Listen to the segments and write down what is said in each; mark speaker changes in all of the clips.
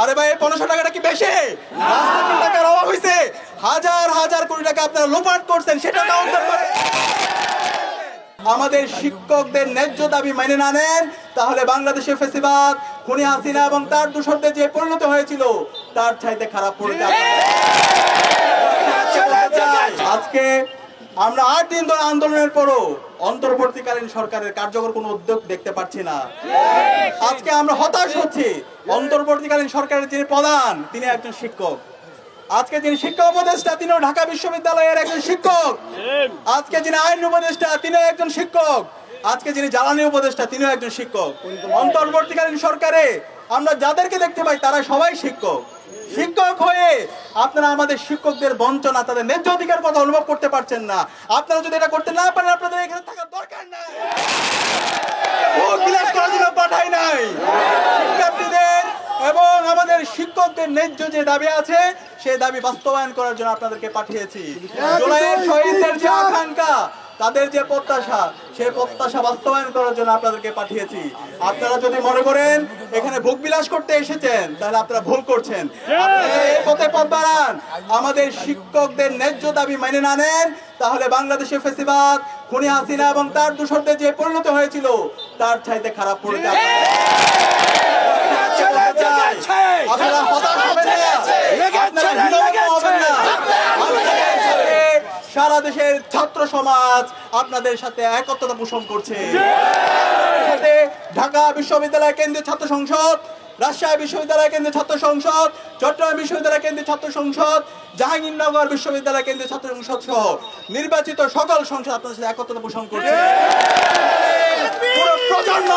Speaker 1: আরে ভাই পনেরোশো টাকাটা কি বেশি? টাকার অভাব হয়েছে হাজার হাজার কোটি টাকা আপনারা লোপাট করছেন সেটা কাউন্টার করে। আমাদের শিক্ষকদের ন্যায্য দাবি মেনে না নেন, তাহলে বাংলাদেশের ফেসিবাদ, খুনি হাসিনা এবং তার দূষরদের যে পরিণত হয়েছিল, তার চাইতে খারাপ পরিণতি আজকে আমরা আট দিন ধরে আন্দোলনের পরও অন্তর্বর্তীকালীন সরকারের কার্যকর কোনো উদ্যোগ দেখতে পাচ্ছি না। আজকে আমরা হতাশ হচ্ছি। অন্তর্বর্তীকালীন সরকারের যিনি প্রধান, তিনি একজন শিক্ষক। আজকে যিনি শিক্ষা উপদেষ্টা, তিনিও ঢাকা বিশ্ববিদ্যালয়ের একজন শিক্ষক। আজকে যিনি আইন উপদেষ্টা, তিনিও একজন শিক্ষক। আজকে যিনি জ্বালানি উপদেষ্টা, তিনিও একজন শিক্ষক। অন্তর্বর্তীকালীন সরকারে আমরা যাদেরকে দেখতে পাই তারা সবাই শিক্ষক। শিক্ষক হয়ে আপনারা আমাদের শিক্ষকদের বঞ্চনা তাদের ন্যায্য অধিকার কথা অনুভব করতে পারছেন না। আপনারা যদি এটা করতে না পারেন আপনাদের এখানে থাকার দরকার নাই। ভোট বিলাস করার জন্য পাঠাই নাই। শিক্ষার্থীদের এবং আমাদের শিক্ষকদের ন্যায্য যে দাবি আছে সেই দাবি বাস্তবায়ন করার জন্য আপনাদেরকে পাঠিয়েছি। জুলাইয়ের শহীদদের যে আকাঙ্ক্ষা তাদের যে প্রত্যাশা সেই প্রত্যাশা বাস্তবায়ন করার জন্য আপনাদেরকে পাঠিয়েছি। আপনারা যদি মনে করেন এখানে ভোগ বিলাস করতে এসেছেন তাহলে আপনারা ভুল করছেন। এই পথে পথ বাড়ান। আমাদের শিক্ষকদের ন্যায্য দাবি মেনে না নেন তাহলে বাংলাদেশে ফেসিবাদ খুনি হাসিনা এবং তার দূষরদের যে পরিণত হয়েছিল তার চাইতে খারাপ পরিণতি আপনারা হতাশ হবেন না। সারা দেশের ছাত্র সমাজ আপনাদের সাথে একত্রতা পোষণ করছে। সাথে ঢাকা বিশ্ববিদ্যালয় কেন্দ্রীয় ছাত্র সংসদ, রাজশাহী বিশ্ববিদ্যালয় কেন্দ্রীয় ছাত্র সংসদ, চট্টগ্রাম বিশ্ববিদ্যালয় কেন্দ্রীয় ছাত্র সংসদ, জাহাঙ্গীরনগর বিশ্ববিদ্যালয় কেন্দ্রীয় ছাত্র সংসদ সহ নির্বাচিত সকল সংসদ আপনাদের সাথে একত্রতা পোষণ করছে।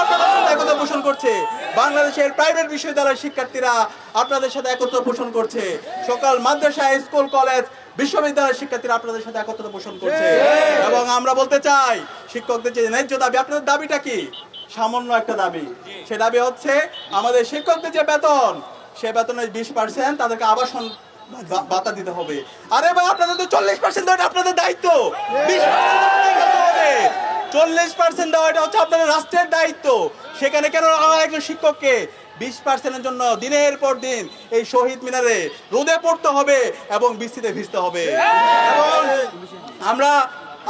Speaker 1: আপনাদের সাথে পোষণ করছে। বাংলাদেশের প্রাইভেট বিশ্ববিদ্যালয়ের শিক্ষার্থীরা আপনাদের সাথে একত্র পোষণ করছে। সকল মাদ্রাসা, স্কুল, কলেজ বিশ্ববিদ্যালয়ের শিক্ষার্থীরা আপনাদের সাথে একত্র পোষণ করছে। এবং আমরা বলতে চাই শিক্ষকদের যে ন্যায্য দাবি আপনাদের দাবিটা কি? সামান্য একটা দাবি। সে দাবি হচ্ছে আমাদের শিক্ষকদের যে বেতন সে বেতনের বিশ পার্সেন্ট তাদেরকে আবাসন বাতা দিতে হবে। আরে ভাই আপনাদের তো চল্লিশ পার্সেন্ট দেওয়াটা আপনাদের দায়িত্ব। বিশ চল্লিশ পার্সেন্ট দেওয়া এটা হচ্ছে আপনাদের রাষ্ট্রের দায়িত্ব। সেখানে কেন আমার একজন শিক্ষককে? বিশ পার্সেন্টের জন্য দিনের পর দিন এই শহীদ মিনারে রোদে পড়তে হবে এবং বৃষ্টিতে ভিজতে হবে। এবং আমরা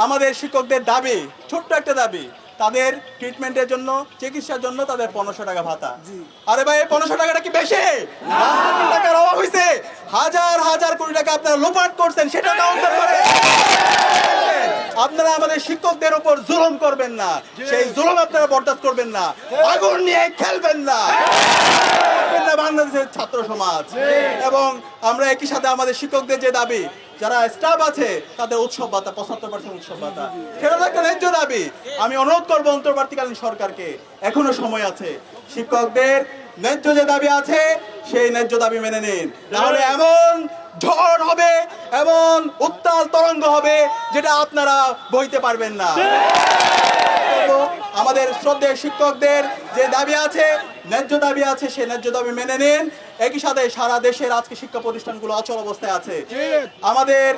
Speaker 1: আমাদের শিক্ষকদের দাবি ছোট্ট একটা দাবি তাদের ট্রিটমেন্টের জন্য চিকিৎসার জন্য তাদের পনেরোশো টাকা ভাতা। আরে ভাই পনেরোশো টাকাটা কি বেশি? টাকার অভাব হয়েছে হাজার হাজার কোটি টাকা আপনারা লোপাট করছেন সেটা কাউন্টার করে। আপনারা আমাদের শিক্ষকদের উপর জুলুম করবেন না। সেই জুলুম আপনারা বরদাস্ত করবেন না। আগুন নিয়ে খেলবেন না। বাংলাদেশের ছাত্র সমাজ। এবং আমরা একই সাথে আমাদের শিক্ষকদের যে দাবি যারা স্টাফ আছে তাদের উৎসব ভাতা পঁচাত্তর পার্সেন্ট উৎসব ভাতা সেটা একটা ন্যায্য দাবি আমি অনুরোধ করব অন্তর্বর্তীকালীন সরকারকে এখনও সময় আছে। শিক্ষকদের ন্যায্য যে দাবি আছে, সেই ন্যায্য দাবি মেনে নিন। নাহলে এমন ঝড় হবে, এমন উত্তাল তরঙ্গ হবে, যেটা আপনারা বইতে পারবেন না। আমাদের শ্রদ্ধেয় শিক্ষকদের যে দাবি আছে, ন্যায্য দাবি আছে, সেই ন্যায্য দাবি মেনে নিন। একই সাথে সারা দেশের আজকে শিক্ষা প্রতিষ্ঠানগুলো অচল অবস্থায় আছে। আমাদের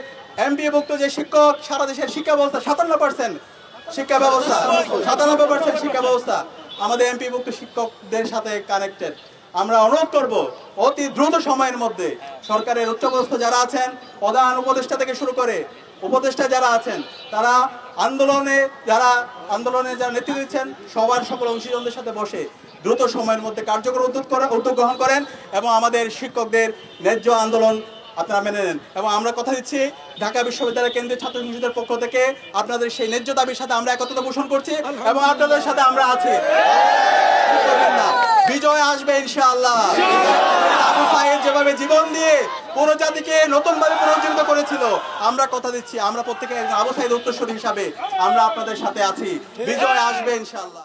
Speaker 1: এমপিভুক্ত যে শিক্ষক, সারা দেশের শিক্ষা ব্যবস্থা, সাতান্ন পার্সেন্ট শিক্ষা ব্যবস্থা, সাতানব্বই পার্সেন্ট শিক্ষা ব্যবস্থা। আমাদের এমপি এমপিভুক্ত শিক্ষকদের সাথে কানেক্টেড আমরা অনুরোধ করব, অতি দ্রুত সময়ের মধ্যে সরকারের উচ্চপদস্থ যারা আছেন, প্রধান উপদেষ্টা থেকে শুরু করে উপদেষ্টা যারা আছেন, তারা আন্দোলনে যারা আন্দোলনে যারা নেতৃত্ব দিচ্ছেন, সবার সকল অংশীজনদের সাথে বসে দ্রুত সময়ের মধ্যে কার্যকর উদ্যোগ করেন উদ্যোগ গ্রহণ করেন এবং আমাদের শিক্ষকদের ন্যায্য আন্দোলন আপনারা মেনে নেন। এবং আমরা কথা দিচ্ছি ঢাকা বিশ্ববিদ্যালয় কেন্দ্রীয় ছাত্র সংসদের পক্ষ থেকে। আপনাদের সেই ন্যায্য দাবির সাথে আমরা একত্রতা পোষণ করছি এবং আপনাদের সাথে আমরা আছি। বিজয় আসবে ইনশাআল্লাহ। আবু সাহেব যেভাবে জীবন দিয়ে পুরো জাতিকে নতুন ভাবে পুনর্জীবিত করেছিল, আমরা কথা দিচ্ছি। আমরা প্রত্যেকে আবু সাহেদ উত্তরসূরি হিসাবে আমরা আপনাদের সাথে আছি। বিজয় আসবে ইনশাআল্লাহ।